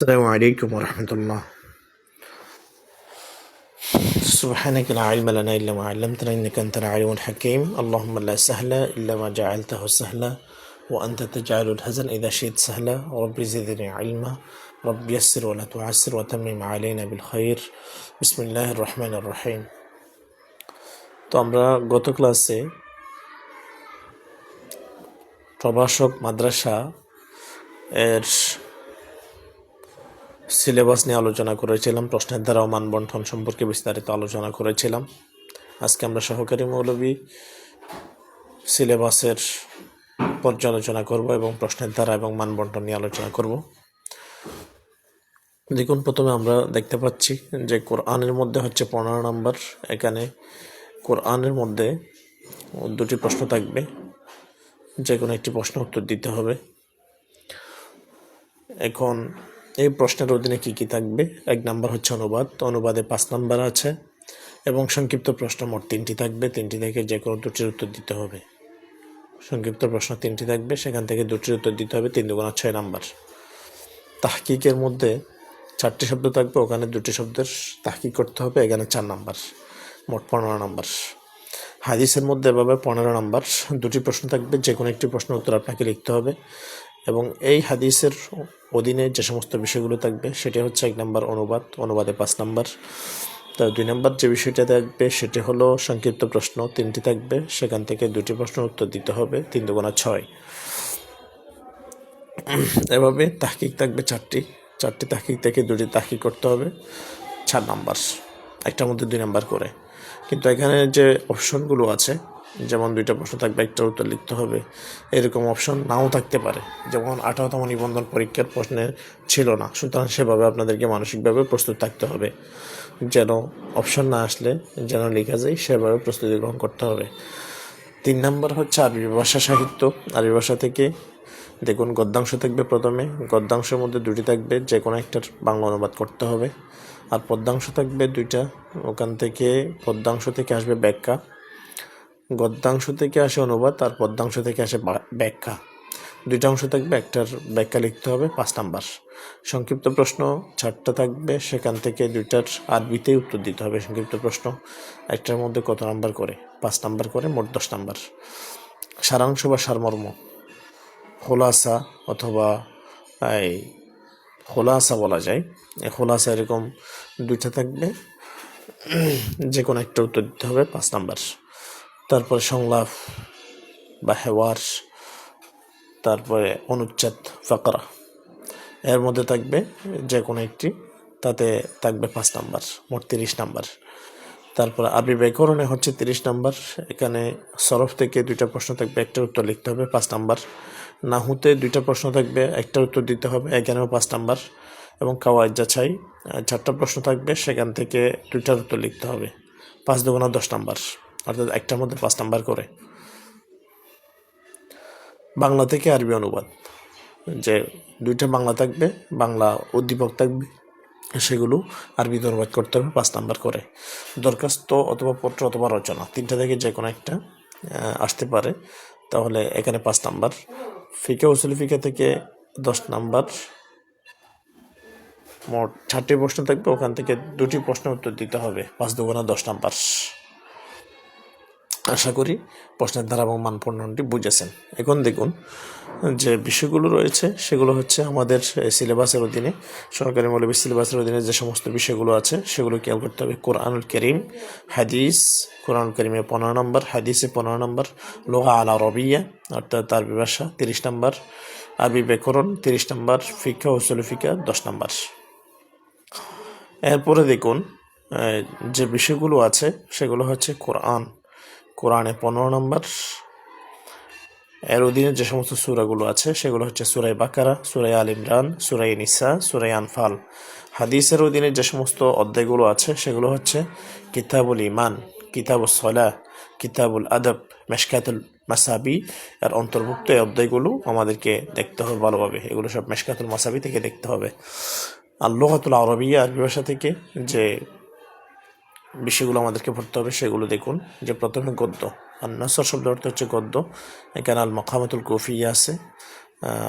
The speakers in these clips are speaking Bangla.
السلام عليكم ورحمة الله سبحانك لا علم لنا إلا ما علمتنا إنك أنت العليم الحكيم اللهم لا سهل إلا ما جعلته سهلا وأنت تجعل الحزن إذا شئت سهلا رب زدني علما رب يسر ولا تعسر وتمم علينا بالخير بسم الله الرحمن الرحيم তো আমরা গত ক্লাসে প্রভাষক মাদ্রাসা এর সিলেবাস নিয়ে আলোচনা করেছিলাম, প্রশ্নের দ্বারা ও মানবন্ঠন সম্পর্কে বিস্তারিত আলোচনা করেছিলাম। আজকে আমরা সহকারী মৌলবী সিলেবাসের পর্যালোচনা করব এবং প্রশ্নের দ্বারা এবং মানবন্ঠন নিয়ে আলোচনা করব। দেখুন, প্রথমে আমরা দেখতে পাচ্ছি যে কোরআনের মধ্যে হচ্ছে পনেরো নম্বর। এখানে কোরআনের মধ্যে দুটি প্রশ্ন থাকবে যে কোনো একটি প্রশ্ন উত্তর দিতে হবে। এখন এই প্রশ্নের অধীনে কি কি থাকবে? এক নাম্বার হচ্ছে অনুবাদ। অনুবাদে পাঁচ নাম্বার আছে এবং সংক্ষিপ্ত প্রশ্ন মোট তিনটি থাকবে। তিনটি থেকে যে কোনো দুটির উত্তর দিতে হবে। সংক্ষিপ্ত প্রশ্ন তিনটি থাকবে, সেখান থেকে দুটির উত্তর দিতে হবে তিন দুগুণা ছয় নাম্বার। তাহকিকের মধ্যে চারটি শব্দ থাকবে, ওখানে দুটি শব্দের তাহকিক করতে হবে, এখানে চার নাম্বার, মোট পনেরো নাম্বার। হাদিসের মধ্যে এভাবে পনেরো নাম্বার, দুটি প্রশ্ন থাকবে যে কোনো একটি প্রশ্ন উত্তর আপনাকে লিখতে হবে। এবং এই হাদিসের অধীনে যে সমস্ত বিষয়গুলো থাকবে, সেটি হচ্ছে এক নম্বর অনুবাদ, অনুবাদে পাঁচ নাম্বার। তো দুই নাম্বার যে বিষয়টা থাকবে, সেটি হলো সংক্ষিপ্ত প্রশ্ন, তিনটি থাকবে, সেখান থেকে দুটি প্রশ্নের উত্তর দিতে হবে, তিন দুগুণা ছয়। এভাবে তাহকিক থাকবে চারটি চারটি তাহকিক থেকে দুটি তাহকিক করতে হবে, চার নাম্বার। একটার মধ্যে দুই নাম্বার করে। কিন্তু এখানে যে অপশনগুলো আছে যেমন দুইটা প্রশ্ন থাকবে একটা উত্তর লিখতে হবে, এরকম অপশন নাও থাকতে পারে। যেমন আঠারোতম নিবন্ধন পরীক্ষার প্রশ্নে ছিল না, সুতরাং সেভাবে আপনাদেরকে মানসিকভাবে প্রস্তুত থাকতে হবে। যেন অপশন না আসলে যেন লেখা যায়, সেভাবে প্রস্তুতি গ্রহণ করতে হবে। তিন নম্বর হচ্ছে আরবি ভাষা সাহিত্য। আরবি ভাষা থেকে দেখুন, গদ্যাংশ থাকবে প্রথমে। গদ্যাংশের মধ্যে দুটি থাকবে, যে কোনো একটার বাংলা অনুবাদ করতে হবে। আর পদ্যাংশ থাকবে দুইটা। ওখান থেকে পদ্যাংশ থেকে আসবে ব্যাখ্যা। গদ্যাংশ থেকে আসে অনুবাদ আর পদ্যাংশ থেকে আসে ব্যাখ্যা। দুইটা অংশ থাকবে, একটার ব্যাখ্যা লিখতে হবে, পাঁচ নাম্বার। সংক্ষিপ্ত প্রশ্ন, চারটা থাকবে, সেখান থেকে দুইটার আরবিতেই উত্তর দিতে হবে সংক্ষিপ্ত প্রশ্ন। একটার মধ্যে কত নাম্বার করে? পাঁচ নাম্বার করে, মোট দশ নাম্বার। সারাংশ বা সারমর্ম। খোলাসা অথবা, এই, খোলাসা বলা যায়। খোলাসা এরকম দুইটা থাকবে। যে কোনো একটা উত্তর দিতে হবে, পাঁচ নাম্বার। তারপরে সংলাপ বা হেওয়ার তারপরে অনুচ্ছেদ ফাকরা। এর মধ্যে থাকবে যে কোনো একটি তাতে থাকবে পাঁচ নাম্বার মোট তিরিশ নাম্বার। তারপর আরবি ব্যাকরণে হচ্ছে তিরিশ নাম্বার এখানে সরফ থেকে দুইটা প্রশ্ন থাকবে একটার উত্তর লিখতে হবে পাঁচ নাম্বার। নাহুতে দুইটা প্রশ্ন থাকবে একটার উত্তর দিতে হবে এখানেও পাঁচ নাম্বার। এবং কাওয়াজ যাচাই আহ, চারটা প্রশ্ন থাকবে সেখান থেকে দুইটার উত্তর লিখতে হবে পাঁচ দুগুণা দশ নাম্বার। অর্থাৎ একটার মধ্যে পাঁচ নাম্বার করে। বাংলা থেকে আরবি অনুবাদ, যে দুইটা বাংলা থাকবে, বাংলা উদ্দীপক থাকবে, সেগুলো আরবিতে অনুবাদ করতে হবে, পাঁচ নাম্বার করে। দরখাস্ত অথবা পত্র অথবা রচনা, তিনটা থেকে যে কোনো একটা আসতে পারে। তাহলে এখানে পাঁচ নাম্বার। ফিকা উসুল, ফিকা থেকে দশ নাম্বার। মোট চারটি প্রশ্ন থাকবে, ওখান থেকে দুটি প্রশ্নের উত্তর দিতে হবে, পাঁচ দুগুণা দশ নাম্বার। আশা করি প্রশ্নের ধারা এবং মানপূর্ণটি বুঝেছেন। এখন দেখুন যে বিষয়গুলো রয়েছে, সেগুলো হচ্ছে আমাদের সিলেবাসের অধীনে সরকারি মৌলবী সিলেবাসের অধীনে যে সমস্ত বিষয়গুলো আছে, সেগুলো খেয়াল করতে হবে। কোরআনুল করিম, হাদিস, কোরআনুল করিমে পনেরো নম্বর, হাদিসে পনেরো নম্বর, লোহা আলা রবিয়া অর্থাৎ আরবি ভাষা তিরিশ নম্বর, আরবি ব্যাকরণ তিরিশ নম্বর ফিকা উসুল ফিকা দশ নম্বর। এরপরে দেখুন যে বিষয়গুলো আছে, সেগুলো হচ্ছে কোরআন। কোরআনে পনেরো নম্বর। এর অধীনে যে সমস্ত সুরাগুলো আছে, সেগুলো হচ্ছে সুরাই বাকারা সুরাই আল ইমরান সুরাই নিসা সুরাই আনফাল। হাদিসের অধীনে যে সমস্ত অধ্যায়গুলো আছে, সেগুলো হচ্ছে কিতাবুল ইমান কিতাবুল সলা কিতাবুল আদব, মেশকাতুল মাসাবি। আর অন্তর্ভুক্ত এই অধ্যায়গুলো আমাদেরকে দেখতে হবে ভালোভাবে। এগুলো সব মেশকাতুল মাসাবি থেকে দেখতে হবে। আর লোহাতুল আরবিয়া আরবি ভাষা থেকে যে বিষয়গুলো আমাদেরকে পড়তে হবে, সেগুলো দেখুন। যে প্রথমে গদ্য। আর নসর শব্দ অর্থ হচ্ছে গদ্য। এখানে আল মকামাতুল কফিয়া আছে।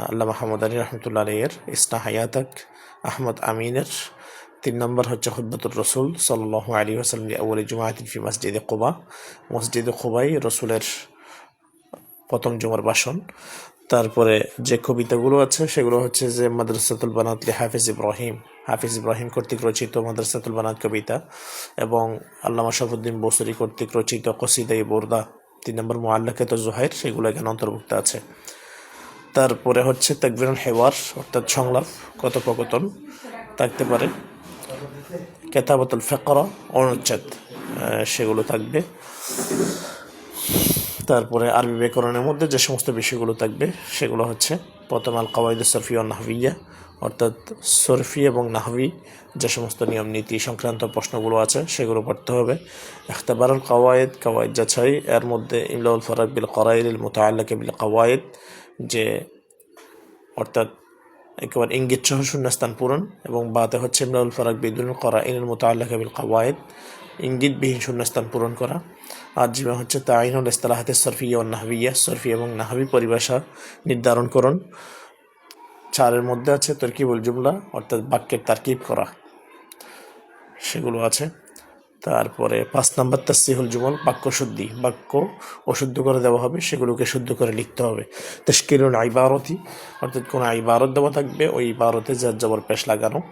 আল্লাহ মাহমুদ আলী রহমতুল্লাহ আলীর ইসনা হায়াতাক আহমদ আমিনের। তিন নম্বর হচ্ছে হুদ্বতুর রসুল সাল্লাহ আলী হাসাল্লাম আউলি জুমায়াতিন ফি মসজিদে কোবা। মসজিদে কোবাই রসুলের প্রথম জুমার ভাষণ। তারপরে যে কবিতাগুলো আছে, সেগুলো হচ্ছে যে মাদ্রাসাতুল বানাত লি হাফিজ ইব্রাহিম। হাফিজ ইব্রাহিম কর্তৃক রচিত মাদ্রাসাতুল বানাত কবিতা এবং আল্লামা শরফুদ্দিন বসরি কর্তৃক রচিত কসিদা ই বোরদা। তিন নম্বর মোয়াল্লাকেত জোহাইর, সেগুলো এখানে অন্তর্ভুক্ত আছে। তারপরে হচ্ছে তাকবিরুল হেওয়ার, অর্থাৎ সংলাপ, কথোপকথন, থাকতে পারে। কেতাবতুল ফেকরা, অনুচ্ছেদ সেগুলো থাকবে। তারপরে আরবি ব্যাকরণের মধ্যে যে সমস্ত বিষয়গুলো থাকবে, সেগুলো হচ্ছে প্রথম আল কাওয়াইদ সরফি ও নাহবিয়া অর্থাৎ সরফি এবং নাহবি যে সমস্ত নিয়ম, নীতি সংক্রান্ত প্রশ্নগুলো আছে, সেগুলো পড়তে হবে। এখতাবারুল কাওয়ায়েদ কাওয়ায়েদ যাচাই, এর মধ্যে ইমলাউল ফরাক বিল করাইল মোতাল্লাকে বিল কাওয়ায়েদ যে অর্থাৎ একেবারে ইঙ্গিত সহ শূন্যস্থান পূরণ, এবং বাতে হচ্ছে ইমলাউল ফরাক বিদুল করা ইনুল মোতাল্লাকে বিল কাওয়ায়েদ ইঙ্গিতবিহীন শূন্যস্থান পূরণ করা। আর জীবন হচ্ছে তাইনুল ইস্তালাহাতে সরফিয়া ও নাহবিয়া। সরফি এবং নাহাবি পরিভাষা নির্ধারণকরণ চারের মধ্যে আছে তরকিবুল জুমলা, অর্থাৎ বাক্যের তারকিব করা। সেগুলো আছে। তারপরে পাঁচ নাম্বার তাসিহুল জুমল, বাক্য শুদ্ধি। বাক্য অশুদ্ধ করে দেওয়া হবে, সেগুলোকে শুদ্ধ করে লিখতে হবে। তস্কিরুল আইবারতি অর্থাৎ কোনো আইবারত দেওয়া থাকবে, ওই ইবারতে যার জবর পেশ লাগানো।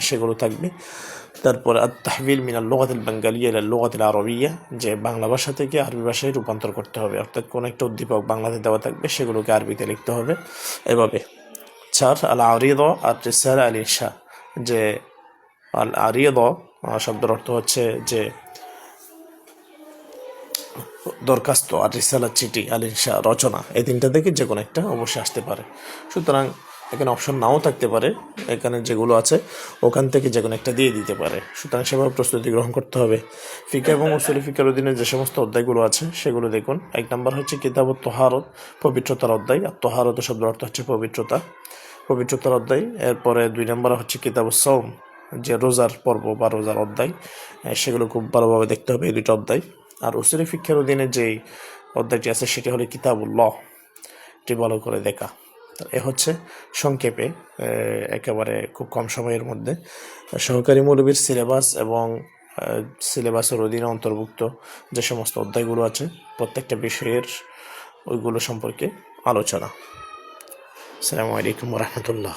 সেগুলো থাকবে তারপর তাহবিল মিনাল লোগাতিল বাঙ্গালিয়া ইলা লোগাতিল আরবিয়া যে বাংলা ভাষা থেকে আরবি ভাষায় রূপান্তর করতে হবে অর্থাৎ কোনো একটা উদ্দীপক বাংলাতে দেওয়া থাকবে সেগুলোকে আরবিতে লিখতে হবে এভাবে চার আল আরিদ আর রিসাল আল ইনশা যে আল আরিদ শব্দের অর্থ হচ্ছে যে দরখাস্ত আর রিসালার চিঠি আল রচনা এই তিনটা থেকে যে কোনো একটা অবশ্যই আসতে পারে সুতরাং এখানে অপশন নাও থাকতে পারে। এখানে যেগুলো আছে, ওখান থেকে যে কোনো একটা দিয়ে দিতে পারে। সুতরাং সেভাবে প্রস্তুতি গ্রহণ করতে হবে। ফিকা এবং উসুলি ফিকার অধীনে যে সমস্ত অধ্যায়গুলো আছে, সেগুলো দেখুন। এক নম্বর হচ্ছে কিতাব তোহারত, পবিত্রতার অধ্যায়। আর তোহারত শব্দের অর্থ হচ্ছে পবিত্রতা। পবিত্রতার অধ্যায়, এরপরে দুই নম্বর হচ্ছে কিতাব সৌম যে রোজার পর্ব বা রোজার অধ্যায়। সেগুলো খুব ভালোভাবে দেখতে হবে এই দুটো অধ্যায়। আর উসুলি ফিক্ষার অধীনে যেই অধ্যায়টি আছে, সেটি হলো কিতাবুল্লাহ। এটি ভালো করে দেখা। এ হচ্ছে সংক্ষেপে একেবারে খুব কম সময়ের মধ্যে। সহকারী মৌলবীর সিলেবাস এবং সিলেবাসের অধীনে অন্তর্ভুক্ত যে সমস্ত অধ্যায়গুলো আছে, প্রত্যেকটা বিষয়ের ওইগুলো সম্পর্কে আলোচনা। আসসালামু আলাইকুম রহমতুল্লাহ।